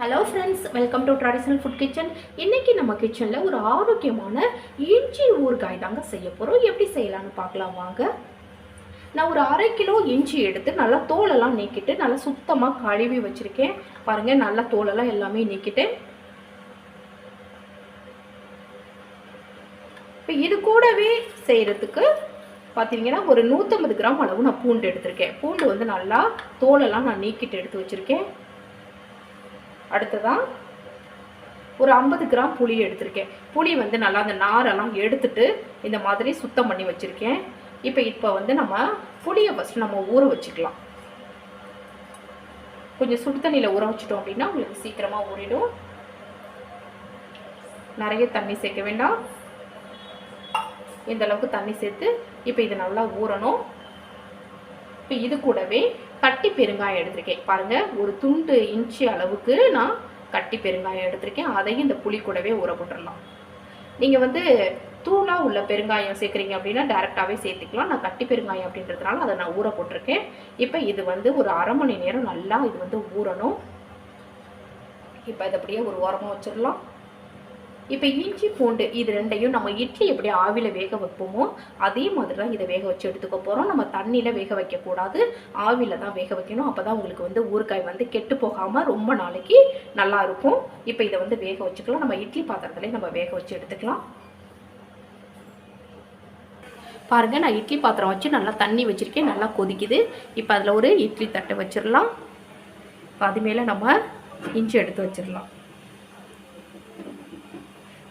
Hello friends welcome to traditional food kitchen இன்றைக்கி நம்ம கிச்சனில் ஒரு ஆரோக்கியமான இஞ்சி ஊறுகாய் தாங்க செய்ய போகிறோம் எப்படி செய்யலாம்னு பார்க்கலாம் வாங்க. நான் ஒரு அரை கிலோ இஞ்சி எடுத்து நல்லா தோலெல்லாம் நீக்கிட்டு நல்லா சுத்தமாக கழுவி வச்சுருக்கேன். பாருங்கள் நல்லா தோலெல்லாம் எல்லாமே நீக்கிட்டு இப்போ இது கூடவே செய்கிறதுக்கு பார்த்தீங்கன்னா ஒரு நூற்றம்பது கிராம் அளவு நான் பூண்டு எடுத்திருக்கேன். பூண்டு வந்து நல்லா தோலெல்லாம் நான் நீக்கிட்டு எடுத்து வச்சுருக்கேன். அடுத்ததான் ஒரு ஐம்பது கிராம் புளி எடுத்திருக்கேன். புளி வந்து நல்லா அந்த நாரெல்லாம் எடுத்துட்டு இந்த மாதிரி சுத்தம் பண்ணி வச்சுருக்கேன். இப்போ இப்போ வந்து நம்ம புளியை ஃபஸ்ட்டு நம்ம ஊற வச்சுக்கலாம். கொஞ்சம் சுடு தண்ணியில் ஊற வச்சிட்டோம் அப்படின்னா உங்களுக்கு சீக்கிரமாக ஊறிடும். நிறைய தண்ணி சேர்க்க வேண்டாம். இந்த அளவுக்கு தண்ணி சேர்த்து இப்போ இது நல்லா ஊறணும். இப்போ இது கூடவே கட்டி பெருங்காயம் எடுத்திருக்கேன். பாருங்கள் ஒரு துண்டு இன்ச்சு அளவுக்கு நான் கட்டி பெருங்காயம் எடுத்திருக்கேன். அதையும் இந்த புளி கூடவே ஊற போட்டுடலாம் நீங்கள் வந்து தூளாக உள்ள பெருங்காயம் சேர்க்குறீங்க அப்படின்னா டேரெக்டாகவே சேர்த்துக்கலாம். நான் கட்டி பெருங்காயம் அப்படின்றதுனால அதை நான் ஊற போட்டிருக்கேன். இப்போ இது வந்து ஒரு அரை மணி நேரம் நல்லா இது வந்து ஊறணும். இப்போ இதை அப்படியே ஒரு ஓரமாக வச்சிடலாம். இப்போ இஞ்சி பூண்டு இது ரெண்டையும் நம்ம இட்லி எப்படி ஆவியில் வேக வைப்போமோ அதே மாதிரி தான் இதை வேக வச்சு எடுத்துக்க போகிறோம் நம்ம தண்ணியில் வேக வைக்கக்கூடாது ஆவியில் தான் வேக வைக்கணும். அப்போ தான் உங்களுக்கு வந்து ஊறுகாய் வந்து கெட்டு போகாமல் ரொம்ப நாளைக்கு நல்லா இருக்கும். இப்போ இதை வந்து வேக வச்சுக்கலாம். நம்ம இட்லி பாத்திரத்துலேயே நம்ம வேக வச்சு எடுத்துக்கலாம். பாருங்கள் நான் இட்லி பாத்திரம் வச்சு நல்லா தண்ணி வச்சுருக்கேன். நல்லா கொதிக்குது. இப்போ அதில் ஒரு இட்லி தட்டை வச்சிடலாம். அது மேலே நம்ம இஞ்சி எடுத்து வச்சிடலாம்.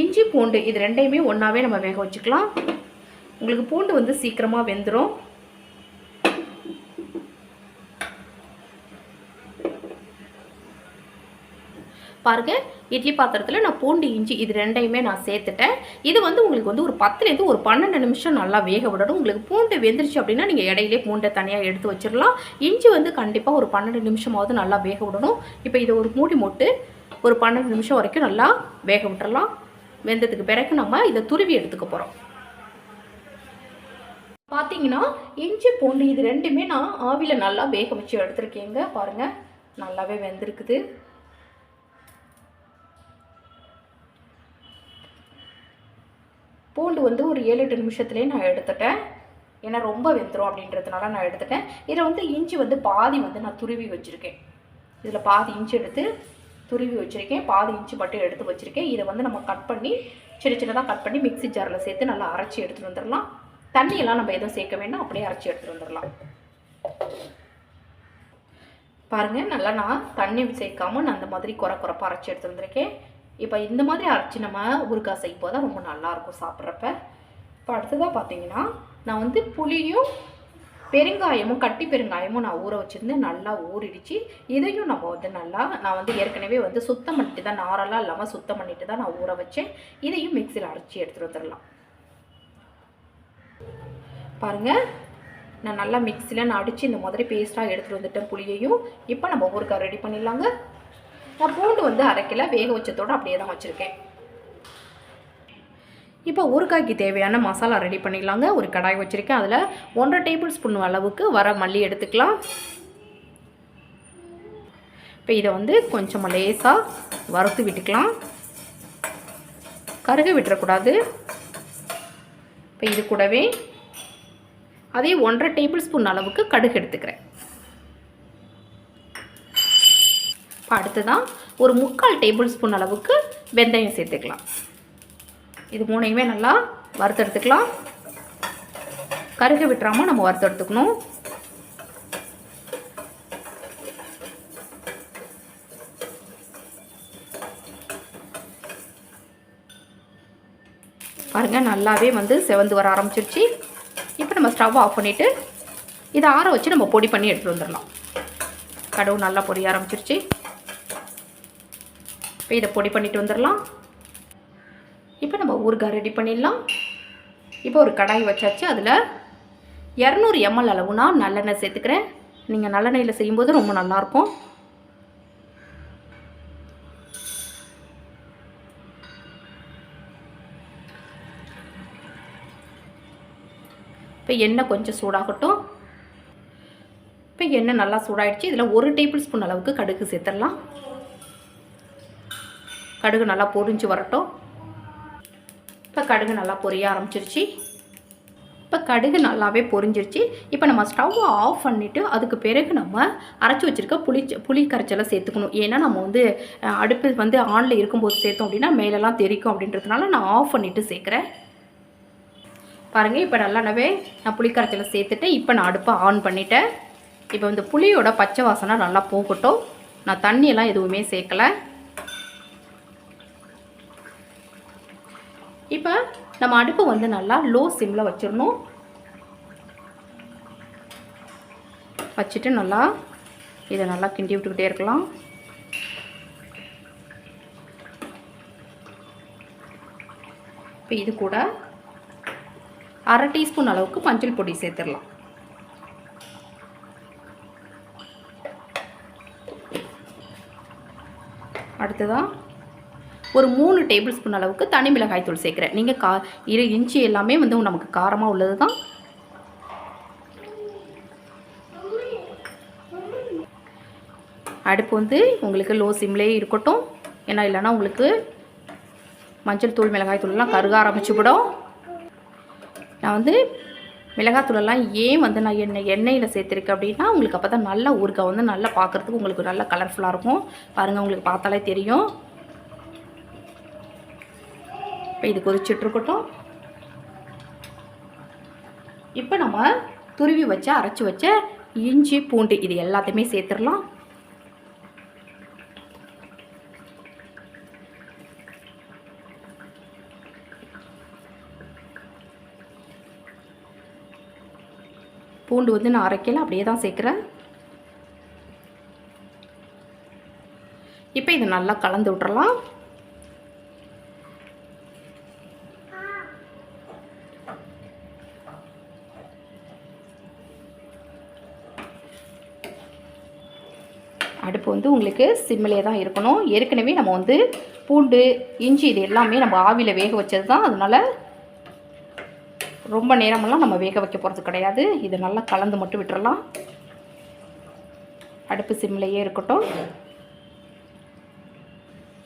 இஞ்சி பூண்டு இது ரெண்டையுமே ஒன்றாவே நம்ம வேக வச்சுக்கலாம். உங்களுக்கு பூண்டு வந்து சீக்கிரமாக வெந்துடும் பாருங்க இட்லி பாத்திரத்தில் நான் பூண்டு இஞ்சி இது ரெண்டையுமே நான் சேர்த்துட்டேன். இது வந்து உங்களுக்கு வந்து ஒரு பத்துலேருந்து ஒரு பன்னெண்டு நிமிஷம் நல்லா வேக விடணும். உங்களுக்கு பூண்டு வெந்துருச்சு அப்படின்னா நீங்கள் இடையிலே பூண்டை தனியாக எடுத்து வச்சிடலாம் இஞ்சி வந்து கண்டிப்பாக ஒரு பன்னெண்டு நிமிஷமாவது நல்லா வேக விடணும். இப்போ இதை ஒரு மூடி மூட்டு ஒரு பன்னெண்டு நிமிஷம் வரைக்கும் நல்லா வேக விட்டுறலாம் வெந்ததுக்கு பிறகு நம்ம இதை துருவி எடுத்துக்க போகிறோம் பார்த்தீங்கன்னா இஞ்சி பூண்டு இது ரெண்டுமே நான் ஆவியில் நல்லா வேக வச்சு எடுத்துருக்கேங்க. பாருங்கள் நல்லாவே வெந்திருக்குது. பூண்டு வந்து ஒரு ஏழு எட்டு நிமிஷத்துலேயே நான் எடுத்துட்டேன். ஏன்னா ரொம்ப வெந்துடும் அப்படின்றதுனால நான் எடுத்துட்டேன். இதில் வந்து இஞ்சி வந்து பாதி வந்து நான் துருவி வச்சுருக்கேன். இதில் பாதி இஞ்சி எடுத்து துருவி வச்சுருக்கேன். பாதி இன்ச்சு மட்டும் எடுத்து வச்சுருக்கேன். இதை வந்து நம்ம கட் பண்ணி சின்ன சின்னதாக கட் பண்ணி மிக்ஸி ஜாரில் சேர்த்து நல்லா அரைச்சி எடுத்துகிட்டு வந்துடலாம். தண்ணியெல்லாம் நம்ம எதுவும் சேர்க்க வேண்டாம். அப்படியே அரைச்சி எடுத்துகிட்டு வந்துடலாம். பாருங்கள் நல்லா நான் தண்ணி சேர்க்காம நான் அந்த மாதிரி குறை குறைப்பாக அரைச்சி எடுத்து வந்திருக்கேன். இப்போ இந்த மாதிரி அரைச்சி நம்ம ஊறுகாய் செய்யும் போது ரொம்ப நல்லாயிருக்கும் சாப்பிட்றப்ப. இப்போ அடுத்ததாக பார்த்தீங்கன்னா நான் வந்து புளியும் பெருங்காயமும் கட்டி பெருங்காயமும் நான் ஊற வச்சுருந்தேன் நல்லா ஊறிடுச்சு. இதையும் நம்ம வந்து நல்லா நான் வந்து ஏற்கனவே வந்து சுத்தம் பண்ணிட்டு தான் நாரெல்லாம் இல்லாமல் சுத்தம் பண்ணிட்டு தான் நான் ஊற வச்சேன். இதையும் மிக்சியில் அரைச்சி எடுத்துகிட்டு வந்துடலாம் பாருங்கள் நான் நல்லா மிக்சியில் நான் அடித்து இந்த மாதிரி பேஸ்ட்டாக எடுத்துகிட்டு வந்துட்டேன் புளியையும். இப்போ நம்ம ஊருக்காக ரெடி பண்ணிடலாங்க. நான் பூண்டு வந்து அரைக்கல வேக வச்சதோடு அப்படியே தான் வச்சுருக்கேன். இப்போ ஊறுகாய்க்கு தேவையான மசாலா ரெடி பண்ணிடலாங்க. ஒரு கடாய் வச்சுருக்கேன். அதில் ஒன்றரை டேபிள் ஸ்பூன் அளவுக்கு வர மல்லி எடுத்துக்கலாம். இப்போ இதை வந்து கொஞ்சம் லேசாக வறுத்து விட்டுக்கலாம். கருக விட்டுறக்கூடாது. இப்போ இது கூடவே அதே ஒன்றரை டேபிள் ஸ்பூன் அளவுக்கு கடுகு எடுத்துக்கிறேன். இப்போ அடுத்ததான் ஒரு முக்கால் டேபிள் ஸ்பூன் அளவுக்கு வெந்தயம் சேர்த்துக்கலாம். இது மூணையுமே நல்லா வறுத்தெடுத்துக்கலாம். கருக விட்டுறாமல் நம்ம வறுத்தெடுத்துக்கணும். பாருங்கள் நல்லாவே வந்து செவந்து வர ஆரம்பிச்சிருச்சு. இப்போ நம்ம ஸ்டவ் ஆஃப் பண்ணிவிட்டு இதை ஆற வச்சு நம்ம பொடி பண்ணி எடுத்துகிட்டு வந்துடலாம். கடவு நல்லா பொடிய ஆரம்பிச்சிருச்சு. இப்போ இதை பொடி பண்ணிட்டு வந்துடலாம். ஊறுகாய் ரெடி பண்ணிடலாம். இப்போ ஒரு கடாய் வச்சாச்சு அதில் இரநூறு எம்எல் அளவுனா நல்லெண்ணெய் சேர்த்துக்கிறேன். நீங்கள் நல்லெண்ணெயில் செய்யும்போது ரொம்ப நல்லாயிருக்கும். இப்போ எண்ணெய் கொஞ்சம் சூடாகட்டும். இப்போ எண்ணெய் நல்லா சூடாயிடுச்சு. இதில் ஒரு டேபிள் ஸ்பூன் அளவுக்கு கடுகு சேர்த்துடலாம். கடுகு நல்லா பொரிஞ்சு வரட்டும். இப்போ கடுகு நல்லா பொரிய ஆரம்பிச்சிருச்சு. இப்போ கடுகு நல்லாவே பொரிஞ்சிருச்சு. இப்போ நம்ம ஸ்டவ்வை ஆஃப் பண்ணிவிட்டு அதுக்கு பிறகு நம்ம அரைச்சி வச்சுருக்க புளி புளி கரைச்சலை சேர்த்துக்கணும். ஏன்னா நம்ம வந்து அடுப்பு வந்து ஆனில் இருக்கும்போது சேர்த்தோம் அப்படின்னா மேலெல்லாம் தெரிக்கும் அப்படின்றதுனால நான் ஆஃப் பண்ணிவிட்டு சேர்க்குறேன். பாருங்கள் இப்போ நல்லாவே நான் புளி கரைச்சலை சேர்த்துட்டு இப்போ நான் அடுப்பை ஆன் பண்ணிட்டேன். இப்போ இந்த புளியோட பச்சை வாசனை நல்லா போகட்டும் நான் தண்ணியெல்லாம் எதுவுமே சேர்க்கலை. இப்போ நம்ம அடுப்பு வந்து நல்லா லோ சிம்மில் வச்சிடணும். வச்சுட்டு நல்லா இதை நல்லா கிண்டி விட்டுக்கிட்டே இருக்கலாம். இப்போ இது கூட அரை டீஸ்பூன் அளவுக்கு மஞ்சள் பொடி சேர்த்துடலாம். அடுத்ததாக ஒரு மூணு டேபிள் ஸ்பூன் அளவுக்கு தனி மிளகாய் தூள் சேர்க்குறேன். நீங்கள் கா இரு இஞ்சி எல்லாமே வந்து நமக்கு காரமாக உள்ளது தான் அடுப்பு வந்து உங்களுக்கு லோ சிம்லேயே இருக்கட்டும். ஏன்னா இல்லைனா உங்களுக்கு மஞ்சள் தூள் மிளகாய் தூள்லாம் கருக ஆரம்பிச்சு விடும் நான் வந்து மிளகாத்தூளெல்லாம் ஏன் வந்து நான் எண்ணெய் எண்ணெயில் சேர்த்துருக்கேன் அப்படின்னா உங்களுக்கு அப்போ தான் நல்ல ஊறுகாய் வந்து நல்லா பார்க்குறதுக்கு உங்களுக்கு நல்ல கலர்ஃபுல்லாக இருக்கும். பாருங்கள் உங்களுக்கு பார்த்தாலே தெரியும். இப்போ இது கொதிச்சுட்ருக்கட்டும் இப்போ நம்ம துருவி வச்ச அரைச்சி வச்ச இஞ்சி பூண்டு இது எல்லாத்தையுமே சேர்த்துடலாம். பூண்டு வந்து நான் அரைக்கல அப்படியே தான் சேர்க்குறேன். இப்போ இதை நல்லா கலந்து விட்றலாம் அடுப்பு வந்து உங்களுக்கு சிம்மிலே தான் இருக்கணும். ஏற்கனவே நம்ம வந்து பூண்டு இஞ்சி இது எல்லாமே நம்ம ஆவியில் வேக வச்சது தான் அதனால் ரொம்ப நேரமெல்லாம் நம்ம வேக வைக்க போகிறது கிடையாது. இதை நல்லா கலந்து மட்டும் விட்டுறலாம். அடுப்பு சிம்லேயே இருக்கட்டும்.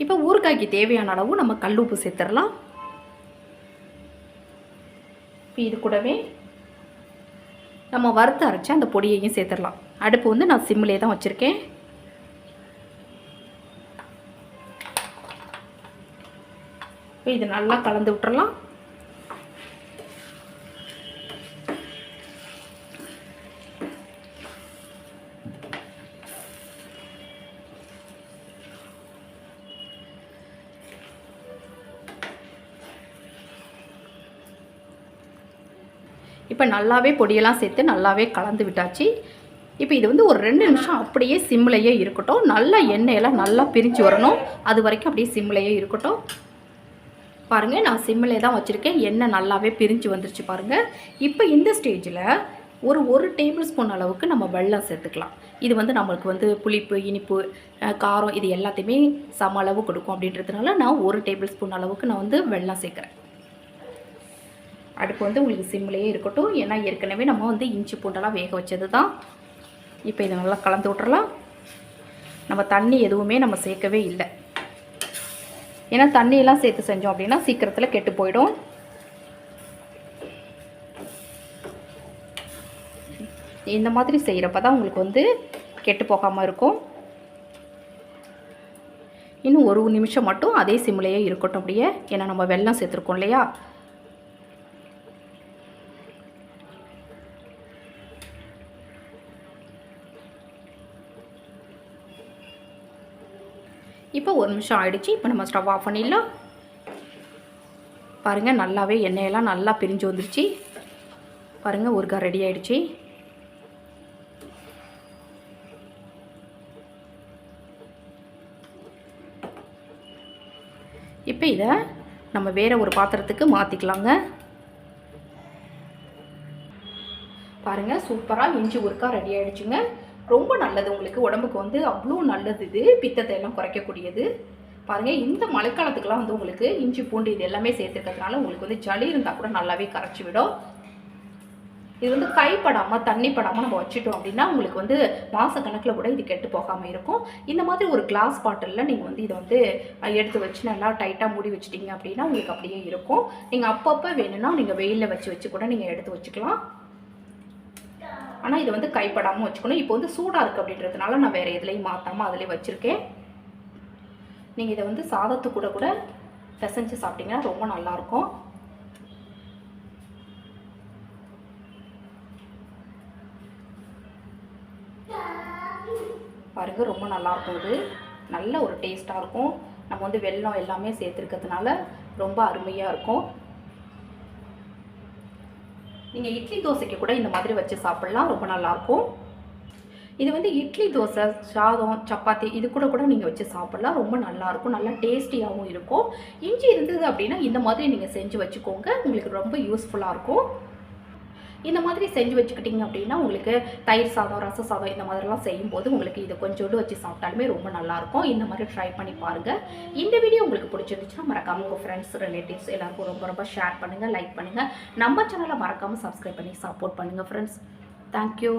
இப்போ ஊறுகாய்க்கு தேவையான அளவு நம்ம கல் உப்பு சேர்த்துடலாம். இப்போ இது கூடவே நம்ம வறுத்து அரைச்சி அந்த பொடியையும் சேர்த்துடலாம். அடுப்பு வந்து நான் சிம்மிலே தான் வச்சுருக்கேன். இப்போ இது நல்லா கலந்து விட்டுறலாம். இப்போ நல்லாவே பொடியெல்லாம் சேர்த்து நல்லாவே கலந்து விட்டாச்சு. இப்போ இது வந்து ஒரு ரெண்டு நிமிஷம் அப்படியே சிம்லையே இருக்கட்டும். நல்லா எண்ணெயெல்லாம் நல்லா பிரிஞ்சு வரணும். அது வரைக்கும் அப்படியே சிம்லையே இருக்கட்டும். பாருங்கள் நான் சிம்மிலே தான் வச்சுருக்கேன். எண்ணெய் நல்லாவே பிரிஞ்சு வந்துருச்சு பாருங்கள் இப்போ இந்த ஸ்டேஜில் ஒரு ஒரு டேபிள் ஸ்பூன் அளவுக்கு நம்ம வெள்ளம் சேர்த்துக்கலாம். இது வந்து நம்மளுக்கு வந்து புளிப்பு இனிப்பு காரம் இது எல்லாத்தையுமே சம அளவு கொடுக்கும் அப்படின்றதுனால நான் ஒரு டேபிள் ஸ்பூன் அளவுக்கு நான் வந்து வெள்ளம் சேர்க்குறேன். அடுப்பு வந்து உங்களுக்கு சிம்லேயே இருக்கட்டும். ஏன்னா ஏற்கனவே நம்ம வந்து இஞ்சி பூண்டெல்லாம் வேக வச்சது தான். இப்போ இதை நல்லா கலந்து விட்றலாம் நம்ம தண்ணி எதுவுமே நம்ம சேர்க்கவே இல்லை. ஏன்னா தண்ணியெல்லாம் சேர்த்து செஞ்சோம் அப்படின்னா சீக்கிரத்தில் கெட்டு போயிடும். இந்த மாதிரி செய்கிறப்ப தான் உங்களுக்கு வந்து கெட்டு போகாமல் இருக்கும். இன்னும் ஒரு நிமிஷம் மட்டும் அதே சிம்லேயே இருக்கட்டும் அப்படியே. ஏன்னா நம்ம வெள்ளம் சேர்த்துருக்கோம் இல்லையா? இப்போ ஒரு நிமிஷம் ஆகிடுச்சு இப்போ நம்ம ஸ்டவ் ஆஃப் பண்ணிடலாம். பாருங்கள் நல்லாவே எண்ணெயெல்லாம் நல்லா பிரிஞ்சு வந்துருச்சு. பாருங்கள் ஊருக்கா ரெடி ஆகிடுச்சி இப்போ இதை நம்ம வேறு ஒரு பாத்திரத்துக்கு மாற்றிக்கலாங்க பாருங்கள் சூப்பராக இஞ்சி ஊருக்கா ரெடி ஆகிடுச்சுங்க ரொம்ப நல்லது. உங்களுக்கு உடம்புக்கு வந்து அவ்வளோ நல்லது இது. பித்தத்தை எல்லாம் குறைக்கக்கூடியது. பாருங்கள் இந்த மழைக்காலத்துக்கெலாம் வந்து உங்களுக்கு இஞ்சி பூண்டு இது எல்லாமே சேர்த்துருக்கிறதுனால உங்களுக்கு வந்து ஜளி இருந்தால் கூட நல்லாவே கரைச்சி விடும். இது வந்து கைப்படாமல் தண்ணி படாமல் நம்ம வச்சுட்டோம் அப்படின்னா உங்களுக்கு வந்து மாதக்கணக்கில் கூட இது கெட்டு போகாமல் இருக்கும். இந்த மாதிரி ஒரு கிளாஸ் பாட்டிலில் நீங்கள் வந்து இதை வந்து எடுத்து வச்சு நல்லா டைட்டாக மூடி வச்சிட்டிங்க அப்படின்னா உங்களுக்கு அப்படியே இருக்கும். நீங்கள் அப்பப்போ வேணும்னா நீங்கள் வெயிலில் வச்சு வச்சு கூட நீங்கள் எடுத்து வச்சுக்கலாம். ஆனால் இது வந்து கைப்படாமல் வச்சுக்கணும். இப்போ வந்து சூடாக இருக்குது அப்படின்றதுனால நான் வேறு எதுலேயும் மாற்றாமல் அதிலே வச்சுருக்கேன். நீங்கள் இதை வந்து சாதத்து கூட கூட பிசைஞ்சு சாப்பிட்டீங்கன்னா ரொம்ப நல்லாயிருக்கும் பாருங்க ரொம்ப நல்லாயிருக்கும் இது. நல்ல ஒரு டேஸ்ட்டாக இருக்கும். நம்ம வந்து வெல்லம் எல்லாமே சேர்த்துருக்கிறதுனால ரொம்ப அருமையாக இருக்கும். நீங்கள் இட்லி தோசைக்கு கூட இந்த மாதிரி வச்சு சாப்பிட்லாம். ரொம்ப நல்லாயிருக்கும். இது வந்து இட்லி தோசை சாதம் சப்பாத்தி இது கூட கூட நீங்கள் வச்சு சாப்பிட்லாம். ரொம்ப நல்லாயிருக்கும். நல்லா டேஸ்டியாகவும் இருக்கும். இஞ்சி இருந்தது அப்படின்னா இந்த மாதிரி நீங்கள் செஞ்சு வச்சுக்கோங்க. உங்களுக்கு ரொம்ப யூஸ்ஃபுல்லாக இருக்கும். இந்த மாதிரி செஞ்சு வச்சுக்கிட்டிங்க அப்படின்னா உங்களுக்கு தயிர் சாதம் ரச சாதம் இந்த மாதிரிலாம் செய்யும்போது உங்களுக்கு இது கொஞ்சோண்டு வச்சு சாப்பிட்டாலுமே ரொம்ப நல்லாயிருக்கும். இந்த மாதிரி ட்ரை பண்ணி பாருங்கள் இந்த வீடியோ உங்களுக்கு பிடிச்சிருந்துச்சுன்னா மறக்காமல் உங்கள் ஃப்ரெண்ட்ஸ் ரிலேட்டிவ்ஸ் எல்லாருக்கும் ரொம்ப ரொம்ப ஷேர் பண்ணுங்கள் லைக் பண்ணுங்கள் நம்ம சேனலை மறக்காமல் சப்ஸ்கிரைப் பண்ணி சப்போர்ட் பண்ணுங்கள் ஃப்ரெண்ட்ஸ் தேங்க்யூ